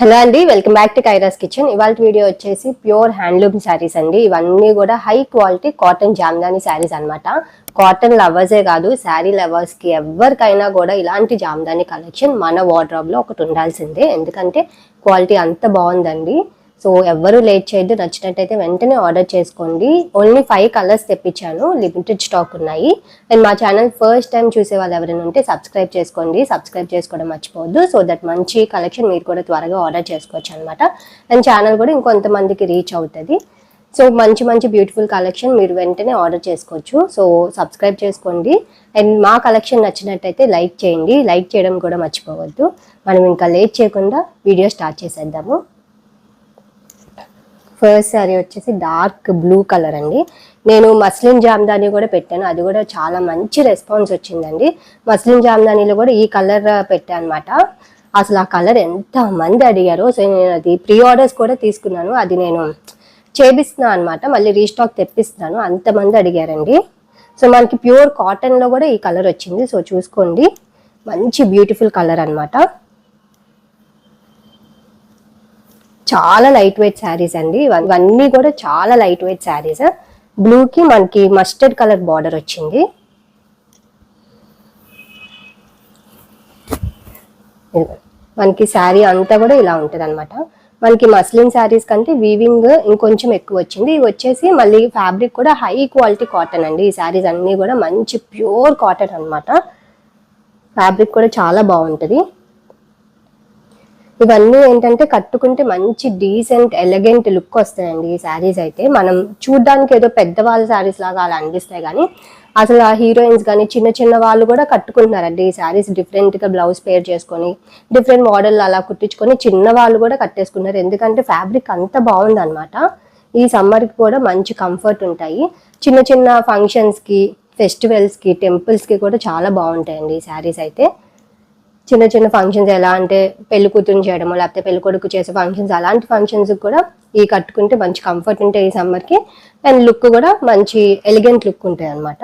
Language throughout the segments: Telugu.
హలో అండి welcome back to Kaira's kitchen. ఇవాళ వీడియో వచ్చేసి ప్యూర్ హ్యాండ్లూమ్ శారీస్ అండి. ఇవన్నీ కూడా high quality cotton Jamdani saris అన్నమాట. కాటన్ లవర్సే కాదు శారీ లవర్స్కి ఎవరికైనా కూడా ఇలాంటి జామ్దాని కలెక్షన్ మన వార్డ్రాబ్లో ఒకటి ఉండాల్సిందే. ఎందుకంటే క్వాలిటీ అంత బాగుందండి. సో ఎవ్వరూ లేట్ చేయొద్దు నచ్చినట్టయితే వెంటనే ఆర్డర్ చేసుకోండి. ఓన్లీ ఫైవ్ కలర్స్ తెప్పించాను లిమిటెడ్ స్టాక్ ఉన్నాయి. అండ్ మా ఛానల్ ఫస్ట్ టైం చూసే వాళ్ళు ఎవరైనా ఉంటే సబ్స్క్రైబ్ చేసుకోండి. సబ్స్క్రైబ్ చేసుకోవడం మర్చిపోవద్దు. సో దట్ మంచి కలెక్షన్ మీరు కూడా త్వరగా ఆర్డర్ చేసుకోవచ్చు అనమాట అండ్ ఛానల్ కూడా ఇంకొంతమందికి రీచ్ అవుతుంది. సో మంచి మంచి బ్యూటిఫుల్ కలెక్షన్ మీరు వెంటనే ఆర్డర్ చేసుకోవచ్చు. సో సబ్స్క్రైబ్ చేసుకోండి. అండ్ మా కలెక్షన్ నచ్చినట్టయితే లైక్ చేయండి. లైక్ చేయడం కూడా మర్చిపోవద్దు. మనం ఇంకా లేట్ చేయకుండా వీడియో స్టార్ట్ చేసేద్దాము. ఫస్ట్ శారీ వచ్చేసి డార్క్ బ్లూ కలర్ అండి. నేను మస్లిన్ జామ్దాని కూడా పెట్టాను. అది కూడా చాలా మంచి రెస్పాన్స్ వచ్చిందండి. మస్లిన్ జామ్దానీలో కూడా ఈ కలర్ పెట్టాను అనమాట అసలు ఆ కలర్ ఎంత మంది అడిగారో. సో నేను అది ప్రీ ఆర్డర్స్ కూడా తీసుకున్నాను. అది నేను చేపిస్తున్నాను అనమాట మళ్ళీ రీస్టాక్ తెప్పిస్తున్నాను. అంతమంది అడిగారండి. సో మనకి ప్యూర్ కాటన్లో కూడా ఈ కలర్ వచ్చింది. సో చూసుకోండి. మంచి బ్యూటిఫుల్ కలర్ అనమాట చాలా లైట్ వెయిట్ శారీస్ అండి. ఇవన్నీ కూడా చాలా లైట్ వెయిట్ శారీస్ బ్లూకి మనకి మస్టర్డ్ కలర్ బార్డర్ వచ్చింది. మనకి శారీ అంతా కూడా ఇలా ఉంటుంది అనమాట మనకి మస్లిన్ శారీస్ కంటే వీవింగ్ ఇంకొంచెం ఎక్కువ వచ్చింది. ఇవి వచ్చేసి మళ్ళీ ఫ్యాబ్రిక్ కూడా హై క్వాలిటీ కాటన్ అండి. ఈ శారీస్ అన్నీ కూడా మంచి ప్యూర్ కాటన్ అనమాట ఫ్యాబ్రిక్ కూడా చాలా బాగుంటుంది. ఇవన్నీ ఏంటంటే కట్టుకుంటే మంచి డీసెంట్ ఎలగెంట్ లుక్ వస్తాయండి ఈ శారీస్ అయితే. మనం చూడ్డానికి ఏదో పెద్దవాళ్ళ శారీస్ లాగా అలా అనిపిస్తాయి కానీ అసలు ఆ హీరోయిన్స్ కానీ చిన్న చిన్న వాళ్ళు కూడా కట్టుకుంటున్నారండి ఈ శారీస్ డిఫరెంట్గా బ్లౌజ్ పేర్ చేసుకొని డిఫరెంట్ మోడల్ అలా కుట్టించుకొని చిన్న వాళ్ళు కూడా కట్టేసుకున్నారు. ఎందుకంటే ఫ్యాబ్రిక్ అంత బాగుంది అనమాట ఈ సమ్మర్కి కూడా మంచి కంఫర్ట్ ఉంటాయి. చిన్న చిన్న ఫంక్షన్స్కి ఫెస్టివల్స్కి టెంపుల్స్కి కూడా చాలా బాగుంటాయండి ఈ శారీస్ అయితే. చిన్న చిన్న ఫంక్షన్స్ ఎలా అంటే పెళ్ళి కూతురు చేయడము లేకపోతే పెళ్ళి కొడుకు చేసే ఫంక్షన్స్ అలాంటి ఫంక్షన్స్ కూడా ఈ కట్టుకుంటే మంచి కంఫర్ట్ ఉంటాయి ఈ సమ్మర్కి అండ్ లుక్ కూడా మంచి ఎలిగెంట్ లుక్ ఉంటాయి అనమాట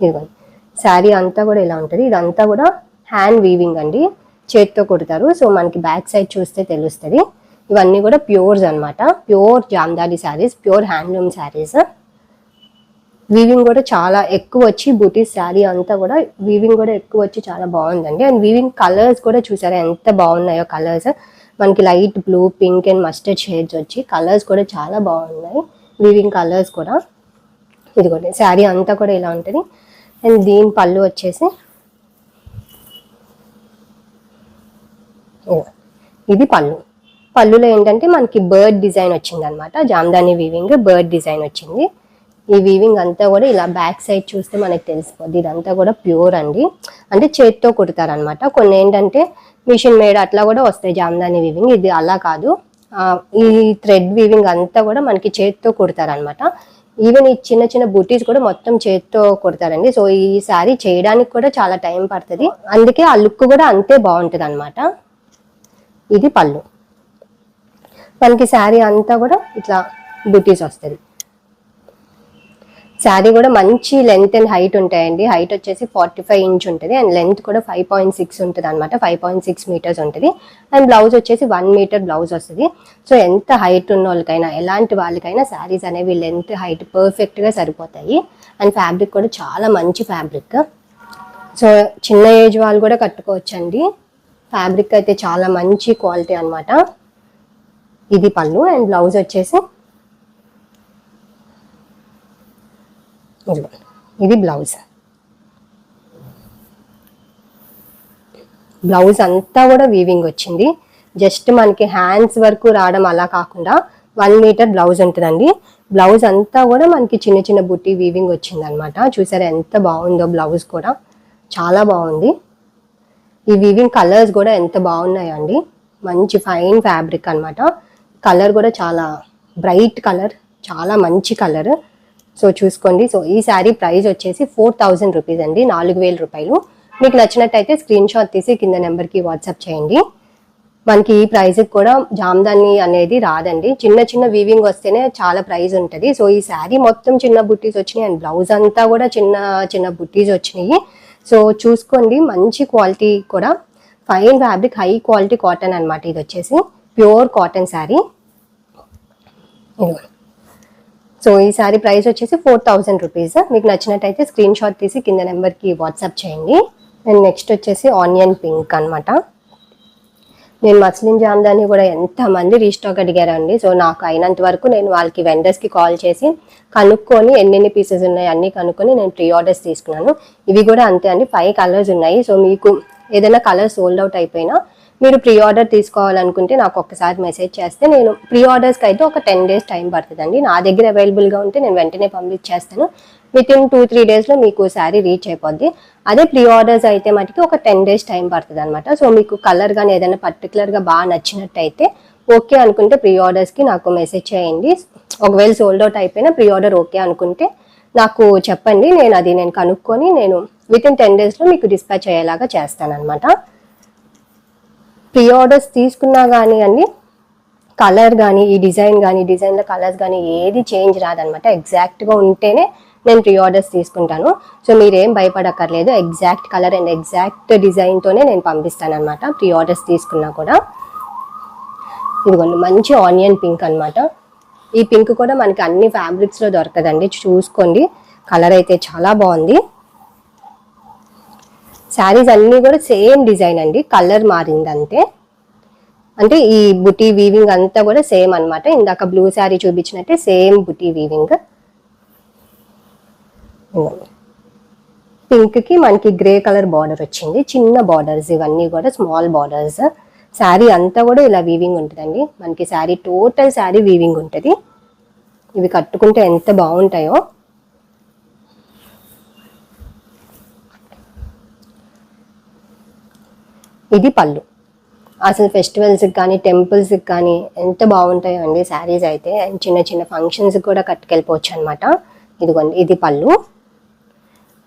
ఇదిగోండి. శారీ అంతా కూడా ఇలా ఉంటుంది. ఇదంతా కూడా హ్యాండ్ వీవింగ్ అండి. చేతితో కుడతారు. సో మనకి బ్యాక్ సైడ్ చూస్తే తెలుస్తుంది. ఇవన్నీ కూడా ప్యూర్స్ అన్నమాట. Pure Jamdani saris pure handloom saris weaving కూడా చాలా ఎక్కువ వచ్చి బూటీ శారీ అంతా కూడా వీవింగ్ కూడా ఎక్కువ వచ్చి చాలా బాగుందండి. అండ్ వీవింగ్ కలర్స్ కూడా చూసారా ఎంత బాగున్నాయో కలర్స్ మనకి light blue pink and mustard shades వచ్చి కలర్స్ కూడా చాలా బాగున్నాయి. వీవింగ్ కలర్స్ కూడా. ఇదిగోండి శారీ అంతా కూడా ఇలా ఉంటుంది. అండ్ దీని పళ్ళు వచ్చేసి ఇది పళ్ళు. పళ్ళులో ఏంటంటే మనకి బర్డ్ డిజైన్ వచ్చింది అనమాట జామ్దాని వీవింగ్ బర్డ్ డిజైన్ వచ్చింది. ఈ వీవింగ్ అంతా కూడా ఇలా బ్యాక్ సైడ్ చూస్తే మనకి తెలిసిపోద్ది. ఇదంతా కూడా ప్యూర్ అండి. అంటే చేత్తో కుడతారనమాట కొన్ని ఏంటంటే మిషన్ మేడ్ అట్లా కూడా వస్తాయి జామ్దాని వీవింగ్ ఇది అలా కాదు. ఈ థ్రెడ్ వీవింగ్ అంతా కూడా మనకి చేత్తో కుడతారనమాట ఈవెన్ ఈ చిన్న చిన్న బుటీస్ కూడా మొత్తం చేత్తో కుడతారండి. సో ఈ శారీ చేయడానికి కూడా చాలా టైం పడుతుంది. అందుకే ఆ లుక్ కూడా అంతే బాగుంటుంది అనమాట ఇది పళ్ళు. మనకి శారీ అంతా కూడా ఇట్లా బుటీస్ వస్తుంది. శారీ కూడా మంచి లెంత్ అండ్ హైట్ ఉంటాయండి. హైట్ వచ్చేసి ఫార్టీ ఫైవ్ ఇంచ్ ఉంటుంది. అండ్ లెంత్ కూడా ఫైవ్ పాయింట్ సిక్స్ ఉంటుంది అనమాట ఫైవ్ పాయింట్ సిక్స్ మీటర్స్ ఉంటుంది. అండ్ బ్లౌజ్ వచ్చేసి వన్ మీటర్ బ్లౌజ్ వస్తుంది. సో ఎంత హైట్ ఉన్న వాళ్ళకైనా ఎలాంటి వాళ్ళకైనా శారీస్ అనేవి లెంత్ హైట్ పర్ఫెక్ట్గా సరిపోతాయి. అండ్ ఫ్యాబ్రిక్ కూడా చాలా మంచి ఫ్యాబ్రిక్ సో చిన్న ఏజ్ వాళ్ళు కూడా కట్టుకోవచ్చండి. ఫ్యాబ్రిక్ అయితే చాలా మంచి క్వాలిటీ అనమాట ఇది పళ్ళు. అండ్ బ్లౌజ్ వచ్చేసి ఇదిగో. ఇది బ్లౌజ్. బ్లౌజ్ అంతా కూడా వీవింగ్ వచ్చింది. జస్ట్ మనకి హ్యాండ్స్ వరకు రావడం అలా కాకుండా వన్ మీటర్ బ్లౌజ్ ఉంటుందండి. బ్లౌజ్ అంతా కూడా మనకి చిన్న చిన్న బుట్టి వీవింగ్ వచ్చింది అనమాట చూసారా ఎంత బాగుందో బ్లౌజ్ కూడా. చాలా బాగుంది. ఈ వీవింగ్ కలర్స్ కూడా ఎంత బాగున్నాయండి. మంచి ఫైన్ ఫ్యాబ్రిక్ అన్నమాట కలర్ కూడా చాలా బ్రైట్ కలర్ చాలా మంచి కలర్ సో చూసుకోండి. సో ఈ శారీ ప్రైస్ వచ్చేసి ఫోర్ థౌజండ్ రూపీస్ అండి. నాలుగు వేల రూపాయలు. మీకు నచ్చినట్టయితే స్క్రీన్ షాట్ తీసి కింద నెంబర్కి వాట్సాప్ చేయండి. మనకి ఈ ప్రైస్కి కూడా జామ్దాని అనేది రాదండి. చిన్న చిన్న వీవింగ్ వస్తేనే చాలా ప్రైస్ ఉంటుంది. సో ఈ శారీ మొత్తం చిన్న బుట్టీస్ వచ్చినాయి అండ్ బ్లౌజ్ అంతా కూడా చిన్న చిన్న బుట్టీస్ వచ్చినాయి. సో చూసుకోండి. మంచి క్వాలిటీ కూడా. Fine fabric high quality cotton అనమాట ఇది వచ్చేసి. Pure cotton sari. సో ఈసారి ప్రైస్ వచ్చేసి ఫోర్ థౌజండ్ రూపీస్ మీకు నచ్చినట్టయితే స్క్రీన్ షాట్ తీసి కింద నెంబర్కి వాట్సాప్ చేయండి. అండ్ నెక్స్ట్ వచ్చేసి ఆనియన్ పింక్ అన్నమాట. నేను మస్లిన్ జామ్దాని కూడా ఎంతమంది రీస్టాక్ అడిగారండి. సో నాకు అయినంత వరకు నేను వాళ్ళకి వెండర్స్కి కాల్ చేసి కనుక్కొని ఎన్నెన్ని పీసెస్ ఉన్నాయి అన్నీ కనుక్కొని నేను ప్రీ ఆర్డర్స్ తీసుకున్నాను. ఇవి కూడా అంతే అండి. ఫైవ్ కలర్స్ ఉన్నాయి. సో మీకు ఏదైనా కలర్ సోల్డ్ అవుట్ అయిపోయినా మీరు ప్రీ ఆర్డర్ తీసుకోవాలనుకుంటే నాకు ఒక్కసారి మెసేజ్ చేస్తే నేను ప్రీ ఆర్డర్స్కి అయితే ఒక టెన్ డేస్ టైం పడుతుందండి. నా దగ్గర అవైలబుల్గా ఉంటే నేను వెంటనే పంపించేస్తాను. విత్ ఇన్ టూ త్రీ డేస్లో మీకు శారీ రీచ్ అయిపోద్ది. అదే ప్రీ ఆర్డర్స్ అయితే మటుకి ఒక టెన్ డేస్ టైం పడుతుంది అనమాట సో మీకు కలర్ కానీ ఏదైనా పర్టికులర్గా బాగా నచ్చినట్టయితే ఓకే అనుకుంటే ప్రీ ఆర్డర్స్కి నాకు మెసేజ్ చేయండి. ఒకవేళ సోల్డ్ అవుట్ అయిపోయినా ప్రీ ఆర్డర్ ఓకే అనుకుంటే నాకు చెప్పండి. నేను అది నేను కనుక్కొని నేను విత్ ఇన్ టెన్ డేస్లో మీకు డిస్పాచ్ అయ్యేలాగా చేస్తాను అనమాట ప్రీ ఆర్డర్స్ తీసుకున్నా కానీ అండి కలర్ కానీ ఈ డిజైన్ కానీ డిజైన్లో కలర్స్ కానీ ఏది చేంజ్ రాదనమాట ఎగ్జాక్ట్గా ఉంటేనే నేను ప్రీ ఆర్డర్స్ తీసుకుంటాను. సో మీరేం భయపడక్కర్లేదు. ఎగ్జాక్ట్ కలర్ అండ్ ఎగ్జాక్ట్ డిజైన్తోనే నేను పంపిస్తాను అనమాట ప్రీ ఆర్డర్స్ తీసుకున్నా కూడా. ఇదిగోండి మంచి ఆనియన్ పింక్ అనమాట ఈ పింక్ కూడా మనకి అన్ని ఫ్యాబ్రిక్స్లో దొరకదండి. చూసుకోండి. కలర్ అయితే చాలా బాగుంది. శారీస్ అన్నీ కూడా సేమ్ డిజైన్ అండి కలర్ మారింది అంటే ఈ బుటీ వీవింగ్ అంతా కూడా సేమ్ అన్నమాట. ఇందాక బ్లూ శారీ చూపించినట్టే సేమ్ బుటీ వీవింగ్ పింక్కి మనకి గ్రే కలర్ బార్డర్ వచ్చింది చిన్న బార్డర్స్ ఇవన్నీ కూడా స్మాల్ బార్డర్స్. శారీ అంతా కూడా ఇలా వీవింగ్ ఉంటుందండి. మనకి శారీ టోటల్ శారీ వీవింగ్ ఉంటుంది. ఇవి కట్టుకుంటే ఎంత బాగుంటాయో. ఇది పళ్ళు. అసలు ఫెస్టివల్స్కి కానీ టెంపుల్స్కి కానీ ఎంత బాగుంటాయో అండి శారీస్ అయితే. అండ్ చిన్న చిన్న ఫంక్షన్స్కి కూడా కట్టుకెళ్ళిపోవచ్చు అనమాట ఇదిగోండి ఇది పళ్ళు.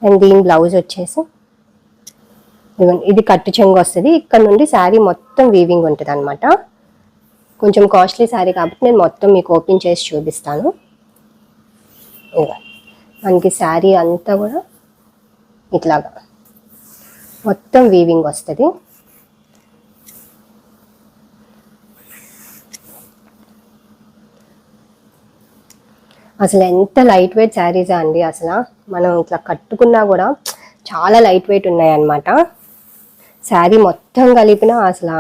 అండ్ దీని బ్లౌజ్ వచ్చేసి ఇదిగోండి ఇది కట్టు చెంగు వస్తుంది. ఇక్కడ నుండి శారీ మొత్తం వీవింగ్ ఉంటుంది అనమాట కొంచెం కాస్ట్లీ శారీ కాబట్టి నేను మొత్తం మీకు ఓపెన్ చేసి చూపిస్తాను. మనకి శారీ అంతా కూడా ఇట్లాగా మొత్తం వీవింగ్ వస్తుంది. అసలు ఎంత లైట్ వెయిట్ శారీసా అండి అసలు? మనం ఇట్లా కట్టుకున్నా కూడా చాలా లైట్ వెయిట్ ఉన్నాయి అన్నమాట శారీ మొత్తం కలిపినా అసలు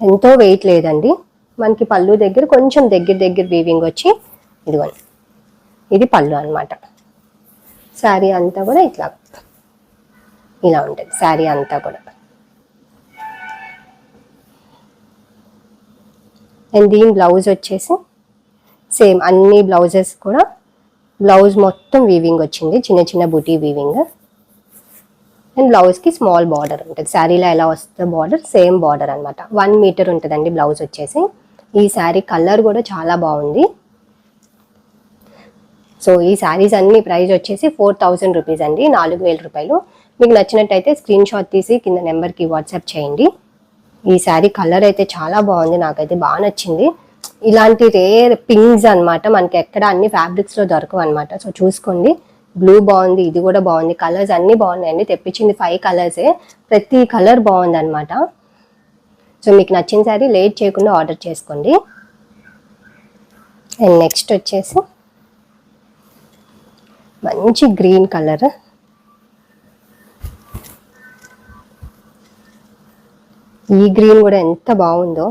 ఎంతో వెయిట్ లేదండి. మనకి పళ్ళు దగ్గర కొంచెం దగ్గర దగ్గర వీవింగ్ వచ్చి ఇదిగోండి ఇది పళ్ళు అన్నమాట. శారీ అంతా కూడా ఇట్లా ఇలా ఉంటుంది శారీ అంతా కూడా. అండ్ దీని బ్లౌజ్ వచ్చేసి సేమ్ అన్ని బ్లౌజెస్ కూడా బ్లౌజ్ మొత్తం వీవింగ్ వచ్చింది చిన్న చిన్న బుటీ వీవింగ్ అండ్ బ్లౌజ్కి స్మాల్ బార్డర్ ఉంటుంది. శారీలో ఎలా వస్తుంది బార్డర్ సేమ్ బార్డర్ అనమాట వన్ మీటర్ ఉంటుందండి బ్లౌజ్ వచ్చేసి. ఈ శారీ కలర్ కూడా చాలా బాగుంది. సో ఈ శారీస్ అన్ని ప్రైస్ వచ్చేసి ఫోర్ థౌజండ్ రూపీస్ అండి నాలుగు వేల రూపాయలు. మీకు నచ్చినట్టయితే స్క్రీన్ షాట్ తీసి కింద నెంబర్కి వాట్సాప్ చేయండి. ఈ శారీ కలర్ అయితే చాలా బాగుంది నాకైతే బాగా నచ్చింది. ఇలాంటి రేర్ పింగ్స్ అన్నమాట మనకి ఎక్కడ అన్ని ఫ్యాబ్రిక్స్లో దొరకవు అనమాట సో చూసుకోండి. బ్లూ బాగుంది ఇది కూడా బాగుంది. కలర్స్ అన్ని బాగున్నాయండి. తెప్పించింది ఫైవ్ కలర్సే ప్రతి కలర్ బాగుంది అనమాట సో మీకు నచ్చిన సారీ లేట్ చేయకుండా ఆర్డర్ చేసుకోండి. అండ్ నెక్స్ట్ వచ్చేసి మంచి గ్రీన్ కలర్ ఈ గ్రీన్ కూడా ఎంత బాగుందో.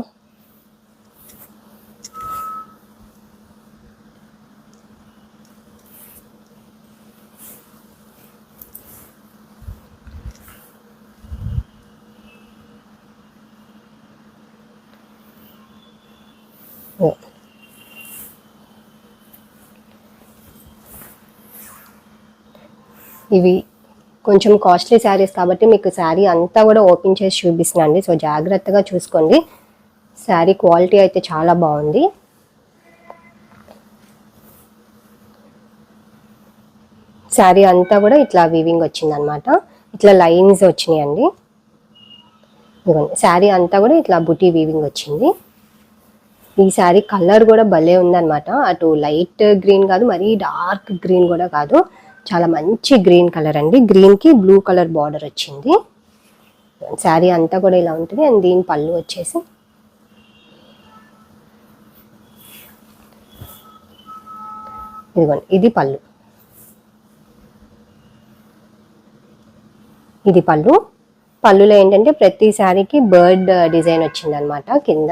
ఇవి కొంచెం కాస్ట్లీ శారీస్ కాబట్టి మీకు శారీ అంతా కూడా ఓపెన్ చేసి చూపిస్తున్నాండి సో జాగ్రత్తగా చూసుకోండి. శారీ క్వాలిటీ అయితే చాలా బాగుంది. శారీ అంతా కూడా ఇట్లా వీవింగ్ వచ్చింది అనమాట ఇట్లా లైన్స్ వచ్చినాయండి. ఇదిగోండి. శారీ అంతా కూడా ఇట్లా బుటీ వీవింగ్ వచ్చింది. ఈ శారీ కలర్ కూడా భలే ఉందన్నమాట. అటు లైట్ గ్రీన్ కాదు మరీ డార్క్ గ్రీన్ కూడా కాదు. చాలా మంచి గ్రీన్ కలర్ అండి. గ్రీన్కి బ్లూ కలర్ బార్డర్ వచ్చింది. శారీ అంతా కూడా ఇలా ఉంటుంది. అండ్ దీని పళ్ళు వచ్చేసి ఇదిగోండి ఇది పళ్ళు. ఇది పళ్ళు. పళ్ళులో ఏంటంటే ప్రతి శారీకి బర్డ్ డిజైన్ వచ్చింది అనమాట కింద.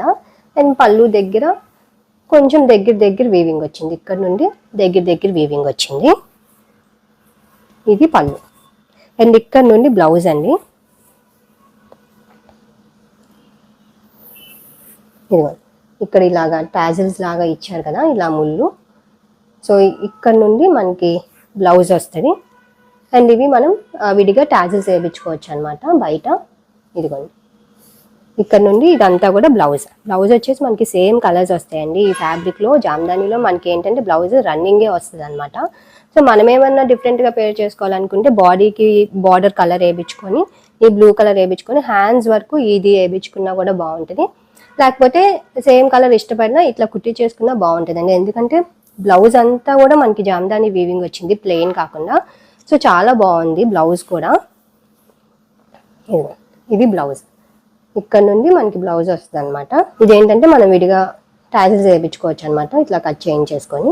అండ్ పళ్ళు దగ్గర కొంచెం దగ్గర దగ్గర వీవింగ్ వచ్చింది. ఇక్కడ నుండి దగ్గర దగ్గర వీవింగ్ వచ్చింది. ఇది పళ్ళు. అండ్ ఇక్కడ నుండి బ్లౌజ్ అండి. ఇదిగోండి ఇక్కడ ఇలాగా టాజిల్స్ లాగా ఇచ్చారు కదా ఇలా ముళ్ళు. సో ఇక్కడ నుండి మనకి బ్లౌజ్ వస్తుంది. అండ్ ఇవి మనం విడిగా టాజిల్స్ వేయించుకోవచ్చు అనమాట బయట. ఇదిగోండి. ఇక్కడ నుండి ఇదంతా కూడా బ్లౌజ్ బ్లౌజ్ వచ్చేసి మనకి సేమ్ కలర్స్ వస్తాయండి. ఈ ఫ్యాబ్రిక్లో జామ్దానీలో మనకి ఏంటంటే బ్లౌజ్ రన్నింగే వస్తుంది అనమాట సో మనం ఏమన్నా డిఫరెంట్గా పేర్ చేసుకోవాలనుకుంటే బాడీకి బార్డర్ కలర్ వేయించుకొని ఈ బ్లూ కలర్ వేయించుకొని హ్యాండ్స్ వరకు ఇది వేయించుకున్నా కూడా బాగుంటుంది. లేకపోతే సేమ్ కలర్ ఇష్టపడినా ఇట్లా కుట్టి చేసుకున్నా బాగుంటుందండి. ఎందుకంటే బ్లౌజ్ అంతా కూడా మనకి జామ్దాని వీవింగ్ వచ్చింది ప్లెయిన్ కాకుండా. సో చాలా బాగుంది బ్లౌజ్ కూడా. ఇది బ్లౌజ్ ఇక్కడ నుండి మనకి బ్లౌజ్ వస్తుంది అనమాట ఇదేంటంటే మనం విడిగా ట్యాజిల్స్ వేయించుకోవచ్చు అనమాట ఇట్లా కట్ చేయించేసుకొని.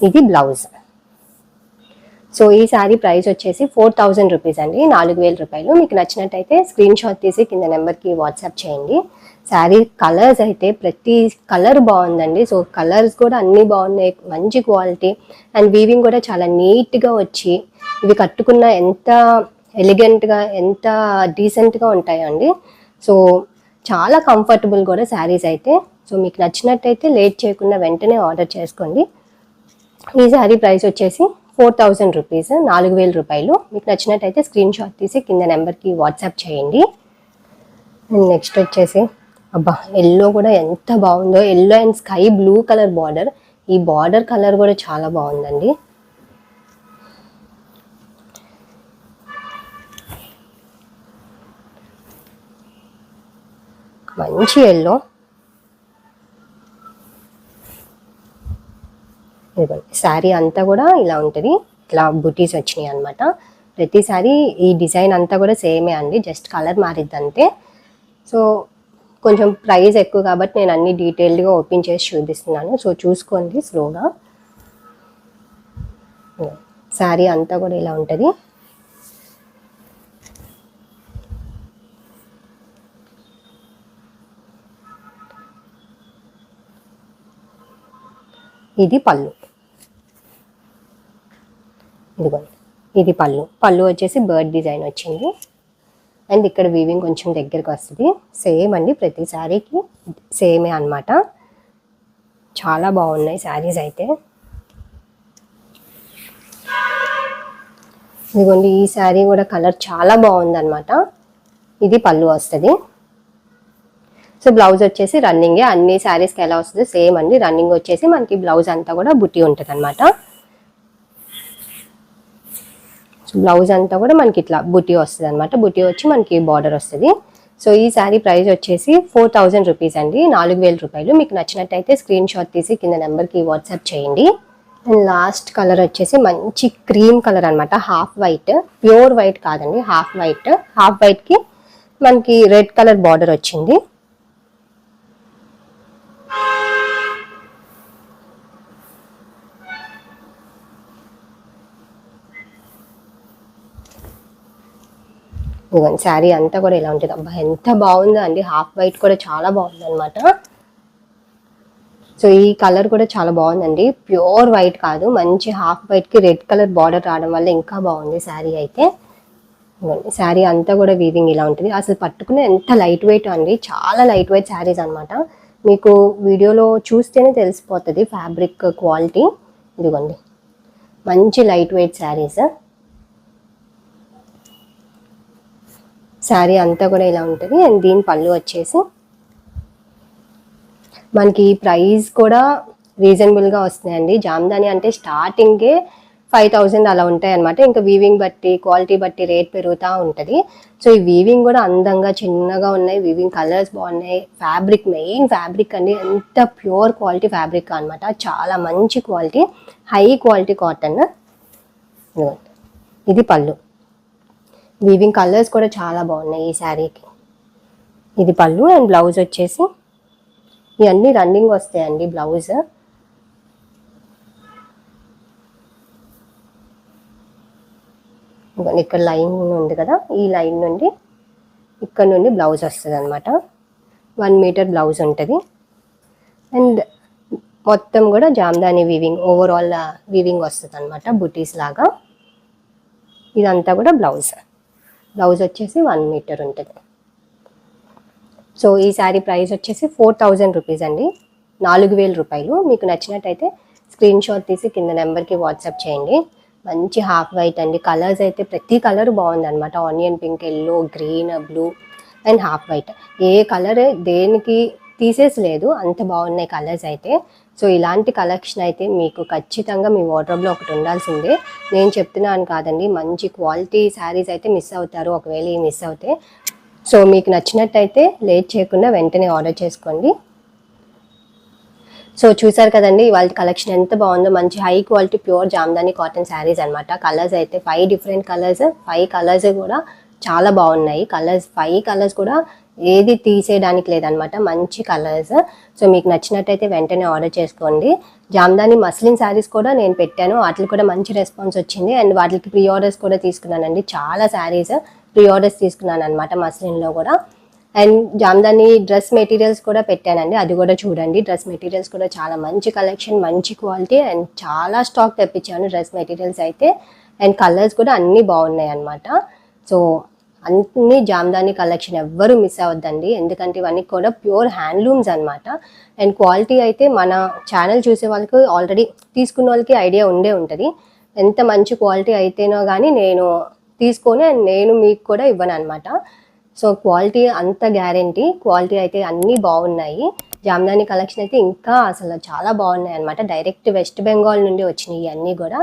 ఇది బ్లౌజ్. సో ఈ శారీ ప్రైస్ వచ్చేసి ఫోర్ థౌజండ్ రూపీస్ అండి. నాలుగు వేల రూపాయలు. మీకు నచ్చినట్టయితే స్క్రీన్ షాట్ తీసి కింద నెంబర్కి వాట్సాప్ చేయండి. శారీ కలర్స్ అయితే ప్రతి కలర్ బాగుందండి. సో కలర్స్ కూడా అన్నీ బాగున్నాయి. మంచి క్వాలిటీ. అండ్ వీవింగ్ కూడా చాలా నీట్గా వచ్చి ఇవి కట్టుకున్న ఎంత ఎలిగెంట్గా ఎంత డీసెంట్గా ఉంటాయండి. సో చాలా కంఫర్టబుల్ కూడా శారీస్ అయితే. సో మీకు నచ్చినట్టయితే లేట్ చేయకుండా వెంటనే ఆర్డర్ చేసుకోండి. ఈ శారీ ప్రైస్ వచ్చేసి ఫోర్ థౌజండ్ రూపీస్ నాలుగు వేల రూపాయలు. మీకు నచ్చినట్టయితే స్క్రీన్ షాట్ తీసి కింద నెంబర్కి వాట్సాప్ చేయండి. నెక్స్ట్ వచ్చేసి అబ్బా ఎల్లో కూడా ఎంత బాగుందో. Yellow and sky blue colour border ఈ బార్డర్ కలర్ కూడా చాలా బాగుందండి. మంచి ఎల్లో ఇదిగోండి శారీ అంతా కూడా ఇలా ఉంటుంది. ఇట్లా బుటీస్ వచ్చినాయి అనమాట ప్రతిసారి ఈ డిజైన్ అంతా కూడా సేమే అండి జస్ట్ కలర్ మారిద్ది అంతే సో కొంచెం ప్రైస్ ఎక్కువ కాబట్టి నేను అన్ని డీటెయిల్డ్గా ఓపెన్ చేసి చూపిస్తున్నాను. సో చూసుకోండి స్లోగా. శారీ అంతా కూడా ఇలా ఉంటుంది. ఇది పళ్ళు. ఇదిగోండి. ఇది పళ్ళు. పళ్ళు వచ్చేసి బర్డ్ డిజైన్ వచ్చింది. అండ్ ఇక్కడ వీవింగ్ కొంచెం దగ్గరకు వస్తుంది. సేమ్ అండి ప్రతి శారీకి సేమే అన్నమాట. చాలా బాగున్నాయి శారీస్ అయితే. ఇదిగోండి ఈ శారీ కూడా కలర్ చాలా బాగుంది అనమాట ఇది పళ్ళు వస్తుంది. సో బ్లౌజ్ వచ్చేసి రన్నింగే. అన్ని శారీస్కి ఎలా వస్తుంది సేమ్ అండి. రన్నింగ్ వచ్చేసి మనకి బ్లౌజ్ అంతా కూడా బుట్టి ఉంటుంది అనమాట బ్లౌజ్ అంతా కూడా మనకి ఇట్లా బుట్టి వస్తుంది అనమాట బుట్టి వచ్చి మనకి బార్డర్ వస్తుంది. సో ఈ శారీ ప్రైస్ వచ్చేసి ఫోర్ థౌజండ్ రూపీస్ అండి. నాలుగు వేల రూపాయలు. మీకు నచ్చినట్టయితే స్క్రీన్ షాట్ తీసి కింద నెంబర్కి వాట్సాప్ చేయండి. అండ్ లాస్ట్ కలర్ వచ్చేసి మంచి క్రీమ్ కలర్ అనమాట హాఫ్ వైట్. ప్యూర్ వైట్ కాదండి. Half white. హాఫ్ వైట్కి మనకి రెడ్ కలర్ బార్డర్ వచ్చింది. ఇదిగోండి శారీ అంతా కూడా ఇలా ఉంటుంది. అబ్బా ఎంత బాగుందో అండి. హాఫ్ వైట్ కూడా చాలా బాగుంది అనమాట సో ఈ కలర్ కూడా చాలా బాగుందండి. ప్యూర్ వైట్ కాదు. మంచి హాఫ్ వైట్కి రెడ్ కలర్ బార్డర్ రావడం వల్ల ఇంకా బాగుంది శారీ అయితే. శారీ అంతా కూడా వీవింగ్ ఇలా ఉంటుంది. అసలు పట్టుకునే ఎంత లైట్ వెయిట్ అండి. చాలా లైట్ వెయిట్ శారీస్ అనమాట మీకు వీడియోలో చూస్తేనే తెలిసిపోతుంది ఫ్యాబ్రిక్ క్వాలిటీ ఇదిగోండి. మంచి లైట్ వెయిట్ శారీస్. శారీ అంతా కూడా ఇలా ఉంటుంది. అండ్ దీని పళ్ళు వచ్చేసి మనకి ప్రైస్ కూడా రీజనబుల్గా వస్తున్నాయండి. జామ్దాని అంటే స్టార్టింగే ఫైవ్ థౌజండ్ అలా ఉంటాయి అనమాట ఇంకా వీవింగ్ బట్టి క్వాలిటీ బట్టి రేట్ పెరుగుతూ ఉంటుంది. సో ఈ వీవింగ్ కూడా అందంగా చిన్నగా ఉన్నాయి. వీవింగ్ కలర్స్ బాగున్నాయి. ఫ్యాబ్రిక్ మెయిన్ ఫ్యాబ్రిక్ అండి. ఎంత ప్యూర్ క్వాలిటీ ఫ్యాబ్రిక్ అనమాట చాలా మంచి క్వాలిటీ హై క్వాలిటీ కాటన్. ఇది పళ్ళు. వీవింగ్ కలర్స్ కూడా చాలా బాగున్నాయి ఈ శారీకి. ఇది పళ్ళు అండ్ బ్లౌజ్ వచ్చేసి ఇవన్నీ రన్నింగ్ వస్తాయండి బ్లౌజ్ ఇక్కడ లైన్ ఉంది కదా ఈ లైన్ నుండి ఇక్కడ నుండి బ్లౌజ్ వస్తుంది అనమాట వన్ మీటర్ బ్లౌజ్ ఉంటుంది. అండ్ మొత్తం కూడా జామ్దాని వీవింగ్ ఓవరాల్ వీవింగ్ వస్తుంది అనమాట బుటీస్ లాగా. ఇదంతా కూడా బ్లౌజ్ బ్లౌజ్ వచ్చేసి వన్ మీటర్ ఉంటుంది. సో ఈ శారీ ప్రైస్ వచ్చేసి ఫోర్ థౌజండ్ రూపీస్ అండి. నాలుగు వేల రూపాయలు. మీకు నచ్చినట్టయితే స్క్రీన్ షాట్ తీసి కింద నెంబర్కి వాట్సాప్ చేయండి. మంచి హాఫ్ వైట్ అండి. కలర్స్ అయితే ప్రతి కలర్ బాగుంది అనమాట onion pink yellow green blue and half white. A colour దేనికి తీసేసలేదు అంత బాగున్నాయి కలర్స్ అయితే. సో ఇలాంటి కలెక్షన్ అయితే మీకు ఖచ్చితంగా మీ వాడ్రోబ్లో ఒకటి ఉండాల్సిందే. నేను చెప్తున్నాను కాదండి మంచి క్వాలిటీ శారీస్ అయితే మిస్ అవుతారు ఒకవేళ ఈ మిస్ అవుతే. సో మీకు నచ్చినట్టయితే లేట్ చేయకుండా వెంటనే ఆర్డర్ చేసుకోండి. సో చూసారు కదండి వాళ్ళ కలెక్షన్ ఎంత బాగుందో. మంచి high quality pure jamdani cotton saris అనమాట కలర్స్ అయితే five different colours five colours కూడా చాలా బాగున్నాయి. కలర్స్ ఫైవ్ కలర్స్ కూడా ఏది తీసేయడానికి లేదనమాట మంచి కలర్స్ సో మీకు నచ్చినట్టయితే వెంటనే ఆర్డర్ చేసుకోండి. జామ్దాని మస్లిన్ శారీస్ కూడా నేను పెట్టాను. వాటికి కూడా మంచి రెస్పాన్స్ వచ్చింది. అండ్ వాటికి ప్రీ ఆర్డర్స్ కూడా తీసుకున్నానండి. చాలా శారీస్ ప్రీ ఆర్డర్స్ తీసుకున్నాను అనమాట మస్లిన్లో కూడా. అండ్ జామ్దాని డ్రెస్ మెటీరియల్స్ కూడా పెట్టానండి. అది కూడా చూడండి. డ్రెస్ మెటీరియల్స్ కూడా చాలా మంచి కలెక్షన్ మంచి క్వాలిటీ అండ్ చాలా స్టాక్ తెప్పించాను డ్రెస్ మెటీరియల్స్ అయితే. అండ్ కలర్స్ కూడా అన్నీ బాగున్నాయి అనమాట సో అన్ని జామ్దాని కలెక్షన్ ఎవ్వరు మిస్ అవ్వద్దండి. ఎందుకంటే ఇవన్నీ కూడా ప్యూర్ హ్యాండ్లూమ్స్ అనమాట అండ్ క్వాలిటీ అయితే మన ఛానల్ చూసే వాళ్ళకి ఆల్రెడీ తీసుకున్న వాళ్ళకి ఐడియా ఉండే ఉంటుంది. ఎంత మంచి క్వాలిటీ అయితేనో కానీ నేను తీసుకొని అండ్ నేను మీకు కూడా ఇవ్వను అనమాట సో క్వాలిటీ అంత గ్యారంటీ క్వాలిటీ అయితే అన్నీ బాగున్నాయి. జామ్దాని కలెక్షన్ అయితే ఇంకా అసలు చాలా బాగున్నాయి అనమాట డైరెక్ట్ వెస్ట్ బెంగాల్ నుండి వచ్చినాయి అన్నీ కూడా.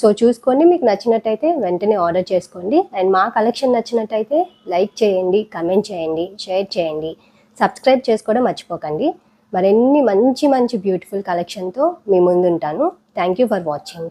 సో చూసుకొని మీకు నచ్చినట్టయితే వెంటనే ఆర్డర్ చేసుకోండి. అండ్ మా కలెక్షన్ నచ్చినట్టయితే లైక్ చేయండి కమెంట్ చేయండి షేర్ చేయండి. సబ్స్క్రైబ్ చేసుకోవడం మర్చిపోకండి. మరిన్ని మంచి మంచి బ్యూటిఫుల్ కలెక్షన్తో మీ ముందుంటాను. Thank you for watching.